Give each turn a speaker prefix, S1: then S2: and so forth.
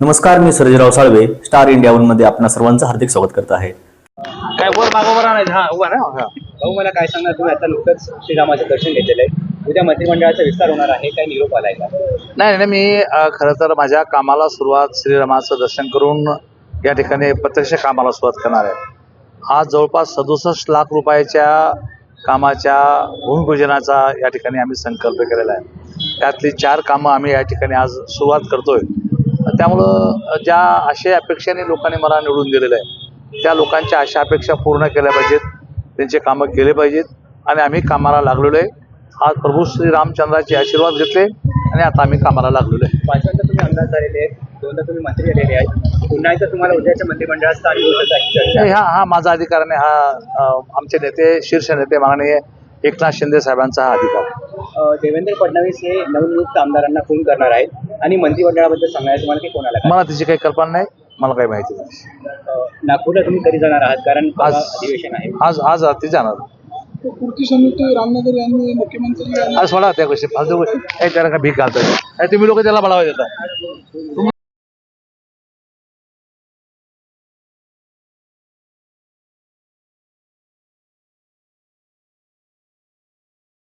S1: नमस्कार मी Sarjerao Salve star India वनमध्ये आपणा सर्वांचं हार्दिक स्वागत करत आहे.
S2: काय वर मागोवर आणायचं हा उभा ना हा. भाऊ मला काय सांगणार? तुम्ही आता नुकतंच श्रीरामाचं दर्शन घेतलेलं आहे. उद्या मंत्रिमंडळाचा विस्तार होणार आहे. काय निरोप आलाय का?
S3: नाही नाही मी खरं तर माझ्या कामाला सुरुवात श्रीरामाचं दर्शन करून या ठिकाणी प्रत्यक्ष कामाला सुरुवात करणार आहे. आज जवळपास सदुसष्ट लाख रुपयाच्या कामाच्या भूमिपूजनाचा या ठिकाणी आम्ही संकल्प केलेला आहे. त्यातली चार कामं आम्ही या ठिकाणी आज सुरुवात करतोय. त्यामुळं ज्या आशय अपेक्षाने लोकांनी मला निवडून दिलेलं आहे त्या लोकांच्या आशा अपेक्षा पूर्ण केल्या पाहिजेत त्यांचे कामं केले पाहिजेत आणि आम्ही कामाला लागलेलो आहे आज प्रभू श्री रामचंद्राचे आशीर्वाद घेतले आणि आता आम्ही कामाला लागलेलो आहे
S2: पाचव्यांदा तुम्ही आमदार झालेले आहेत दोनदा तुम्ही मंत्री झालेले आहेत पुन्हा एकदा तुम्हाला उद्याच्या मंत्रिमंडळात स्थान चर्चा आहे.
S3: हा हा माझा अधिकार नाही हा अ, आमचे नेते शीर्ष नेते माननीय एकनाथ शिंदे साहेबांचा हा अधिकार.
S2: अं, देवेंद्र फडणवीस हे नवनियुक्त आमदारांना फोन करणार आहेत आणि मंत्रिमंडळाबद्दल सांगणार तुम्हाला की कोणाला काय?
S3: मला त्याची काही कल्पना नाही मला काही माहिती नाही.
S2: अं, नागपूरला तुम्ही कधी जाणार आहात? कारण परवा
S3: आज
S2: अधिवेशन आहे.
S3: आज आज रात्री जाणार.
S4: कृती समिती रामनगर यांनी मुख्यमंत्री यांनी
S3: आज सोडा त्या गोष्टी फालतू गोष्टी. काही त्याला काय भीक घालतात तुम्ही लोक त्याला बळावा देता.